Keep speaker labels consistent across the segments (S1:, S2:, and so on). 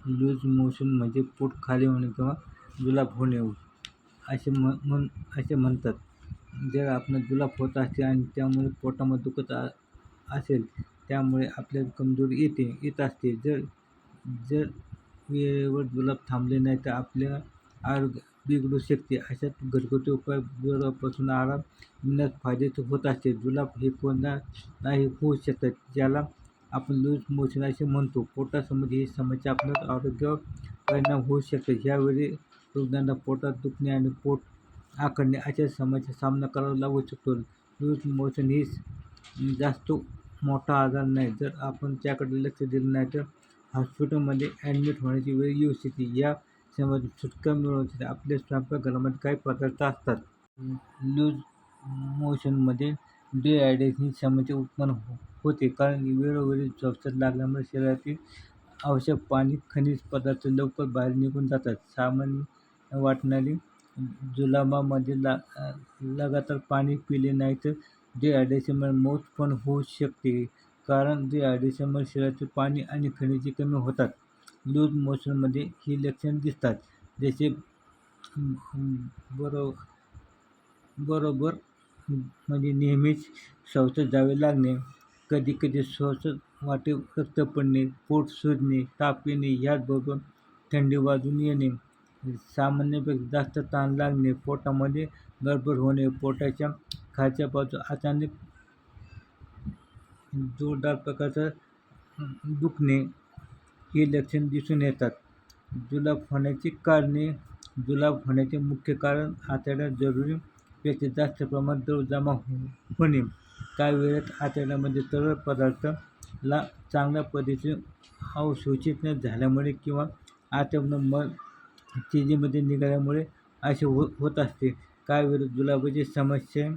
S1: Loose motion म्हणजे पोट खाली होणे किंवा जुलाब होणे असे म म्हण असे म्हणतात. जर आपण जुलाब होत असते आणि त्यामुळे पोटामध्ये दुखत आ असेल त्यामुळे आपल्याला कमजोरी येते येत असते. जर जर वेळेवर जुलाब थांबले नाही तर आपल्या आरोग्य बिघडू शकते. अशात घरगुती उपाय जुलाबापासून आराम मिळण्यास फायद्याचे होत असते. जुलाब हे कोणा नाही होऊ शकतात ज्याला आपण लूज मोशन असे म्हणतो. पोटासंबंधी ही समस्या आपल्या आरोग्यावर परिणाम होऊ शकते. ज्यावेळी रुग्णांना पोटात दुखणे आणि पोट आखडणे अशा समस्या सामना करावा लागू शकतो. लूज मोशन ही जास्त मोठा आजार नाही. जर आपण त्याकडे लक्ष दिलं नाही तर हॉस्पिटलमध्ये ॲडमिट होण्याची वेळ येऊ शकते. या समस्या सुटका मिळवण्यासाठी आपल्या स्वयंपाकघरामध्ये काही पदार्थ असतात. लूज मोशनमध्ये डिहायड्रेशन ही समस्या उत्पन्न हो होते. कारण वेळोवेळी झोपच लागल्यामुळे शरीरातील आवश्यक पाणी खनिज पदार्थ लवकर बाहेर निघून जातात. सामान्य वाटणारी जुलाबामध्ये ला लगातार पाणी पिले नाही तर डिहायड्रेशनमुळे मौत पण होऊ शकते. कारण डिहायड्रेशनमुळे शरीरातील पाणी आणि खनिजे कमी होतात. लूज मोशनमध्ये ही लक्षणे दिसतात. जसे बरो बरोबर म्हणजे नेहमीच शौचास जावे लागणे. कधी कधी श्वास वाटे रक्त पडणे पोट सुजणे ताप येणे याचबरोबर थंडी वाजून येणे. सामान्यपेक्षा जास्त ताण लागणे पोटामध्ये गडबड होणे पोटाच्या खालच्या बाजू अचानक जोरदार प्रकारचं दुखणे हे लक्षण दिसून येतात. जुलाब होण्याची कारणे जुलाब होण्याचे मुख्य कारण आतड्यात जरुरी पेक्षा जास्त प्रमाणात द्रव जमा हो होणे. काही वेळेत आतड्यामध्ये तरळ पदार्थाला चांगल्या पद्धतीने अवशोषित न झाल्यामुळे किंवा आतड्यामधून मल तेजीमध्ये निघाल्यामुळे असे हो होत असते. काही वेळेत जुलाबाची समस्या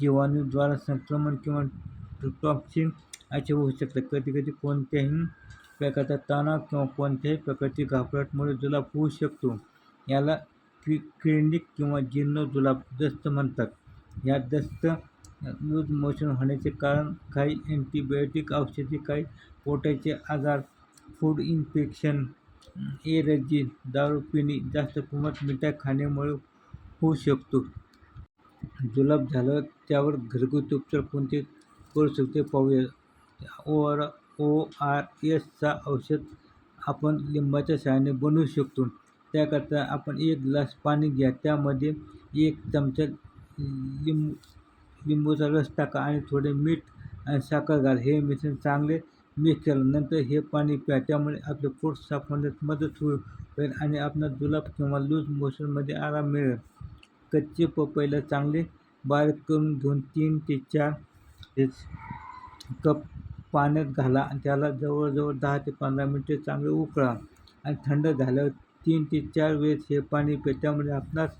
S1: जीवाणूद्वारा संक्रमण किंवा टॉक्सिन असे होऊ शकतात. कधी कधी कोणत्याही प्रकारचा तणाव किंवा कोणत्याही प्रकारची घाबरटमुळे जुलाब होऊ शकतो. याला क्रि क्लिनिक किंवा जीर्ण जुलाब दस्त म्हणतात. या दस्त लूज मोशन होण्याचे कारण काही अँटीबायोटिक औषधे काही पोटाचे आजार फूड इन्फेक्शन एरजी दारू पिणे जास्त प्रमाणात मिठाई खाण्यामुळे होऊ शकतो. जुलाब झाल्यावर त्यावर घरगुती उपचार कोणते करू शकते पाहूया. ओ आर ओ आर एसचा औषध आपण लिंबाच्या सहाय्याने बनवू शकतो. त्याकरता आपण एक ग्लास पाणी घ्या. त्यामध्ये एक चमचा लिंब लिंबूचा रस टाका आणि थोडे मीठ आणि साखर घाल. हे मिश्रण चांगले मिक्स केलं नंतर हे पाणी प्या. त्यामुळे आपले पोट साफ होण्यास मदत होईल होईल आणि आपणास जुलाब किंवा लूज मोशनमध्ये आराम मिळेल. कच्चे पपईला चांगले बारीक करून घेऊन तीन ते चार कप पाण्यात घाला आणि त्याला जवळजवळ दहा ते पंधरा मिनटे चांगले उकळा आणि थंड झाल्यावर तीन ते चार वेळेस हे पाणी प्या. त्यामुळे आपणास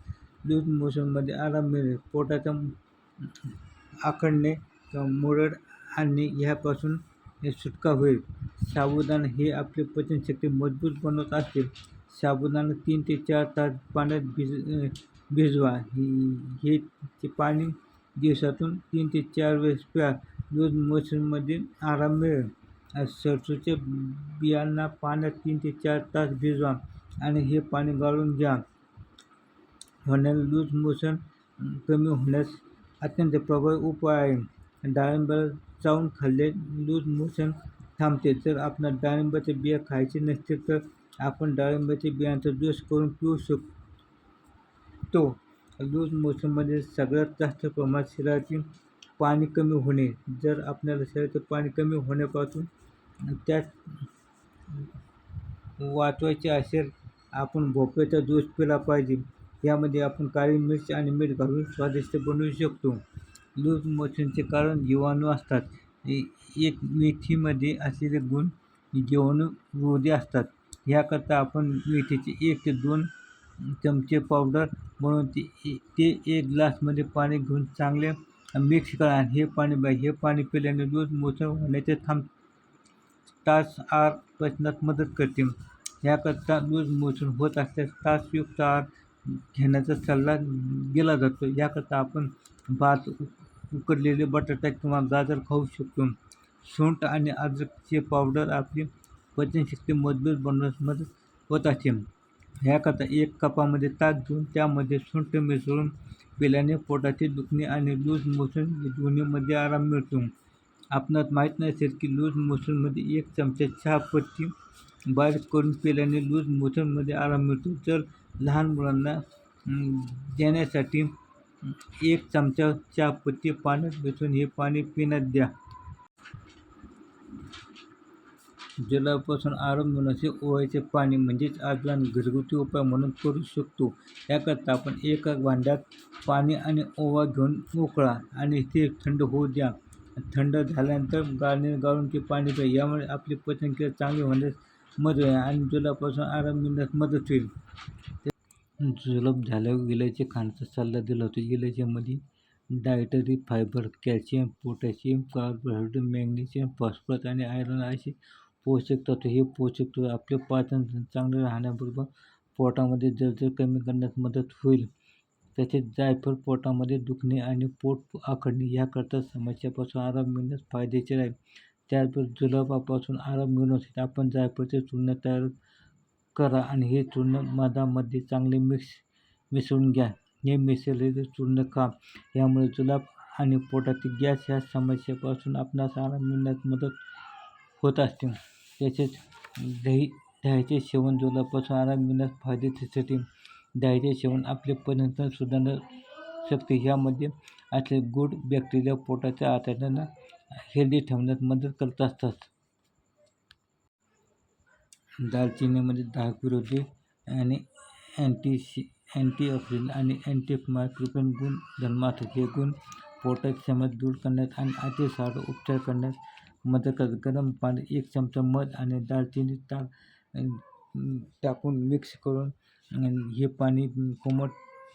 S1: लूज मोशनमध्ये आराम मिळेल. पोटाच्या आखडणे किंवा मुरड आणणे ह्यापासून सुटका होईल. साबुदाणा हे आपले पचनशक्ती मजबूत बनवत असते. साबुदाणा तीन ते चार तास पाण्यात भिज भिजवा. हे ते पाणी दिवसातून तीन ते चार वेळेस प्या. दूध मोशनमध्ये आराम मिळेल. सरसूचे बियांना पाण्यात तीन ते चार तास भिजवा आणि हे पाणी गाळून घ्या. होण्याला लूज मोशन कमी होण्यास अत्यंत प्रबळ उपाय आहे. डाळिंबाला चावून खाल्ले लूज मोशन थांबते. जर आपणास डाळिंबाचे बिया खायचे नसतील तर आपण डाळिंबाच्या बियांचा ज्यूस करून पिऊ शकतो. लूज मोशनमध्ये सगळ्यात जास्त प्रमाणात शरीरातील पाणी कमी होणे. जर आपल्याला शरीराचं पाणी कमी होण्यापासून त्यात वाचवायचे असेल आपण भोपळ्याचा ज्यूस पिला पाहिजे. यामध्ये आपण काळी मिर्च आणि मीठ घालून स्वादिष्ट बनवू शकतो. लूज मोशनचे कारण जीवाणू असतात. एक मेथीमध्ये असलेले गुण जीवाणू जीवाणूरोधी असतात. ह्याकरता आपण मेथीचे एक ते दोन चमचे पावडर बनवून ते ते एक ग्लासमध्ये पाणी घेऊन चांगले मिक्स करा हे पाणी बाय हे पाणी पिल्याने लूज मोशन होण्याचे थांब तास आर पचनात मदत करते. ह्याकरता लूज मोशन होत असल्यास तासयुक्त आहार घेण्याचा सल्ला दिला जातो. याकरता आपण भात उकडलेले बटाटा किंवा गाजर खाऊ शकतो. सुंठ आणि अद्रकचे पावडर आपली पचनशक्ती मजबूत बनवण्यास मदत होत असते ह्याकरता एक कपामध्ये ताक घेऊन त्यामध्ये सुंठ मिसळून पिल्याने पोटाचे दुखणे आणि लूज मोशन दोन्हीमध्ये आराम मिळतो. आपणास माहीत नसेल की लूज मोशनमध्ये एक चमचा चहापत्ती बारीक करून पिल्याने लूज मोशनमध्ये आराम मिळतो. जर लहान मुलांना देण्यासाठी एक चमचा चहापत्ती पाण्यात मिसळून हे पाणी पिण्यात द्या. जलापासून आराम मिळण्याचे ओव्याचे पाणी म्हणजेच आजलान घरगुती उपाय म्हणून करू शकतो. याकरता आपण एका भांड्यात पाणी आणि ओवा घेऊन उकळा आणि ते थंड होऊ द्या. थंड झाल्यानंतर गाळणी गाळून ते पाणी प्या. यामुळे आपली पचनक्रिया चांगली होण्यास मदत आणि जुलाबापासून आराम मिळण्यास मदत होईल. जुलाब झाल्यावर इलायची खाण्याचा सल्ला दिला होता. इलायचीमध्ये dietary fibre calcium potassium carbohydrate magnesium phosphorus आणि आयरन असे पोषक तत्व. हे पोषक तत्व आपले पाचन चांगले राहण्याबरोबर पोटामध्ये जळजळ कमी करण्यास मदत होईल. तसेच जायफळ पोटामध्ये दुखणे आणि पोट आखडणे ह्याकरता समस्यापासून आराम मिळण्यास फायदेशीर आहे. त्याचबरोबर जुलाबापासून आराम मिळवण्यासाठी आपण जायफळचे चूर्ण तयार करा आणि हे चूर्ण मधामध्ये चांगले मिक्स मिसळून घ्या. हे मिसळलेले चूर्ण खा. यामुळे जुलाब आणि पोटातील गॅस ह्या समस्येपासून आपणास आराम मिळण्यास मदत होत असते. तसेच दही दह्याचे सेवन जुलाबापासून आराम मिळण्यास फायदेशीरसाठी दह्याचे सेवन आपले पचन सुधारण्यास शकते ह्यामध्ये असले गुड बॅक्टेरिया पोटाच्या आतड्यांना हेल्दी ठेवण्यात मदत करत असतात. दालचिनीमध्ये दाहक आणि अँटी अँटीऑक्सिडंट आणि अँटीमायक्रोपिन गुण धर्म हे गुण पोटाची क्षमता दूर करण्यात आणि अतिसार उपचार करण्यात मदत करतात. गरम पाणी एक चमचा मध आणि दालचिनी टा टाकून मिक्स करून हे पाणी कोमट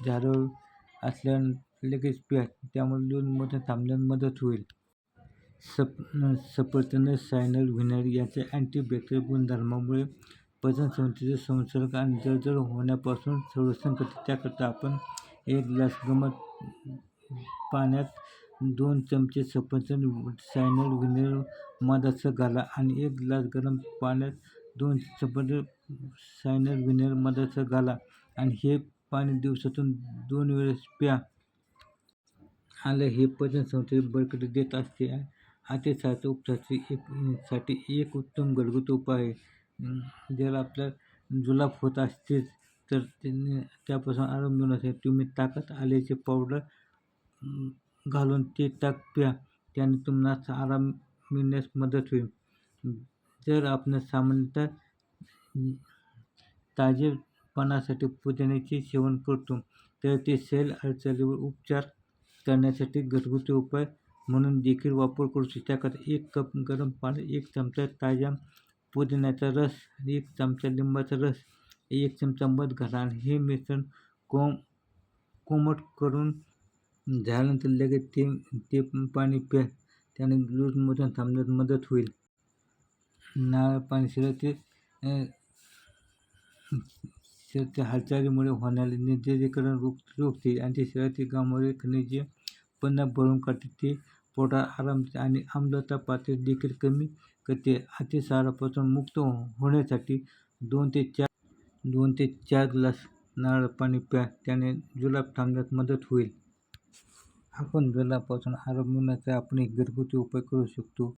S1: झाल्यावर असल्या लगेच प्या त्यामुळे लून मोठ्या थांबण्यास मदत होईल. सप सफरचंद सायनल व्हिनर यांच्या अँटीबॅक्टेरियल गुणधर्मामुळे पचन संस्थेचे संसर्ग आणि जळजळ होण्यापासून संरक्षण करते त्याकरता आपण एक ग्लास गमत पाण्यात दोन चमचे सफरचंद सायनल व्हिनेगर मधाचं घाला आणि एक ग्लास गरम पाण्यात दोन सफरचंद सायनल व्हिनेगर मधाचं घाला आणि हे पाणी दिवसातून दोन वेळेस प्या. आलं हे पचन संस्थेला बळकटी देत असते. अतिसाराच्या उपचाराची एक साठी एक उत्तम घरगुती उपाय आहे. जर आपल्या जुलाब होत असतेच तर त्यांनी त्यापासून आराम मिळवण्यासाठी तुम्ही ताकात आल्याचे पावडर घालून ते ताक प्या त्याने तुम्हाला आराम मिळण्यास मदत होईल. जर आपण सामान्यतः ताजेपणासाठी पुदिन्याचे सेवन करतो तर ते सैल हालचालीवर उपचार करण्यासाठी घरगुती उपाय म्हणून देखील वापर करू शकतो. त्याकरता एक कप गरम पाणी एक चमचा ताज्या पुदिन्याचा रस एक चमचा लिंबाचा रस एक चमचा मध घाला आणि हे मिश्रण कोम कोमट करून झाल्यानंतर लगेच ते ते पाणी प्या त्याने लूज थांबण्यात मदत होईल. नारळ पाणी शरीरातील शरीराच्या हालचालीमुळे होणारे निर्जरीकरण रोख रोखते आणि ते शरीरातील गमावलेली खनिजे उत्पन्न भरून काढते. ते पोटात आराम आणि आम्लता पातळी देखील कमी करते. अतिसारापासून मुक्त होण्यासाठी दोन ते चार दोन ते चार ग्लास नारळ पाणी प्या. त्याने जुलाब थांबण्यात मदत होईल. आपण जुलाबापासून आराम मिळवण्याचा आपण एक घरगुती उपाय करू शकतो.